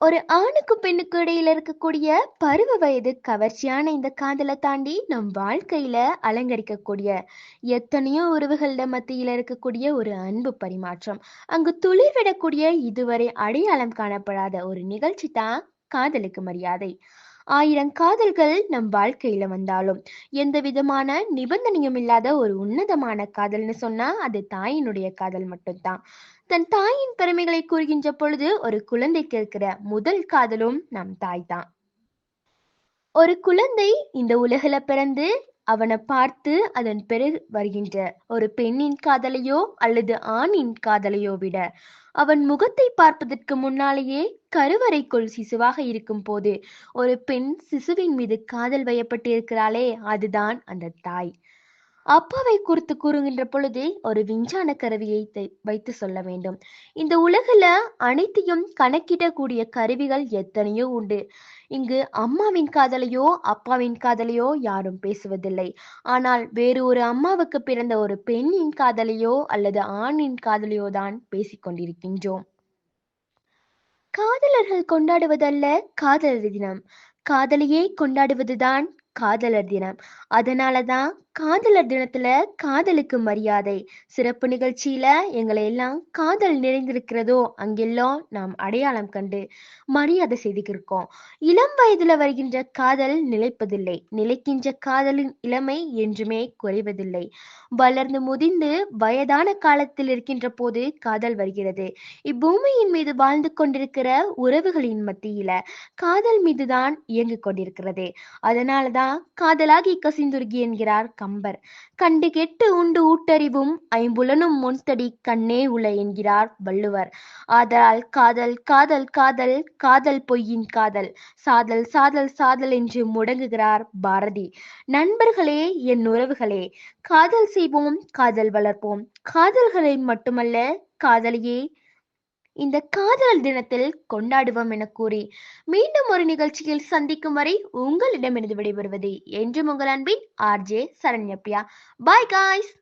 ஒரு ஆணுக்கு பெண்ணுக்கு இடையில இருக்கக்கூடிய பருவ வயது கவர்ச்சியான இந்த காதலை தாண்டி நம் வாழ்க்கையில அலங்கரிக்கக்கூடிய எத்தனையோ உறவுகள மத்தியில இருக்கக்கூடிய ஒரு அன்பு பரிமாற்றம். அங்கு துளிர்விடக்கூடிய இதுவரை அடையாளம் காணப்படாத ஒரு நிகழ்ச்சி தான் காதலுக்கு மரியாதை. ஆயிரம் காதல்கள் நம் வாழ்க்கையில வந்தாலும் எந்த விதமான நிபந்தனையும் இல்லாத ஒரு உன்னதமான காதல்னு சொன்னா அது தாயினுடைய காதல் மட்டும்தான். தன் தாயின் பெருமைகளை கூறுகின்ற பொழுது ஒரு குழந்தைக்கு இருக்கிற முதல் காதலும் நம் தாய் தான். ஒரு குழந்தை இந்த உலகில பிறந்து அவனை பார்த்து அதன் பிறகு வருகின்ற ஒரு பெண்ணின் காதலையோ அல்லது ஆணின் காதலையோ விட அவன் முகத்தை பார்ப்பதற்கு முன்னாலேயே கருவறைக்குள் சிசுவாக இருக்கும் போது ஒரு பெண் சிசுவின் மீது காதல் வயப்பட்டிருக்கிறாளே அதுதான் அந்த தாய். அப்பாவை குறித்து கூறுகின்ற பொழுது ஒரு விஞ்ஞான கருவியை வைத்து சொல்ல வேண்டும். இந்த உலகில அனைத்தையும் கணக்கிடக்கூடிய கருவிகள் எத்தனையோ உண்டு. இங்கு அம்மாவின் காதலையோ அப்பாவின் காதலையோ யாரும் பேசுவதில்லை. ஆனால் வேறு ஒரு அம்மாவுக்கு பிறந்த ஒரு பெண்ணின் காதலையோ அல்லது ஆணின் காதலையோ தான் பேசிக்கொண்டிருக்கின்றோம் காதலர்கள் கொண்டாடுவதல்ல காதலர் தினம். காதலையே கொண்டாடுவதுதான் காதலர் தினம். அதனாலதான் காதலர் தினத்துல காதலுக்கு மரியாதை. சிறப்பு நிகழ்ச்சியில எங்களை எல்லாம் காதல் நிறைந்திருக்கிறதோ அங்கெல்லாம் நாம் அடையாளம் கண்டு மரியாதை செய்துக்கிருக்கோம் இளம் வயதுல வருகின்ற காதல் நிலைப்பதில்லை. நிலைக்கின்ற காதலின் இளமை என்றுமே குறைவதில்லை. வளர்ந்து முதிந்து வயதான காலத்தில் இருக்கின்ற போது காதல் வருகிறது. இப்பூமியின் மீது வாழ்ந்து கொண்டிருக்கிற உறவுகளின் மத்தியில காதல் மீதுதான் இயங்கிக் கொண்டிருக்கிறது. அதனாலதான் காதலாகி கசிந்துருகி என்கிறார் கம்பர். கண்டு கெட்டு உண்டு ஊட்டறிவும் ஐம்புலனும் முன்தடி கண்ணே உல என்கிறார் வள்ளுவர். ஆதலால் காதல் காதல் காதல் காதல் பொய்யின் காதல். சாதல் சாதல் சாதல் என்று முடங்குகிறார் பாரதி. நண்பர்களே என் உறவுகளே காதல் செய்வோம் காதல் வளர்ப்போம். காதல்களை மட்டுமல்ல காதலியே இந்த காதல் தினத்தில் கொண்டாடுவோம் என கூறி மீண்டும் ஒரு நிகழ்ச்சியில் சந்திக்கும் வரை உங்களிடமிருந்து விடைபெறுவது என்றும் உங்கள் அன்பின் ஆர்ஜே சரண்யப்ரியா. Bye guys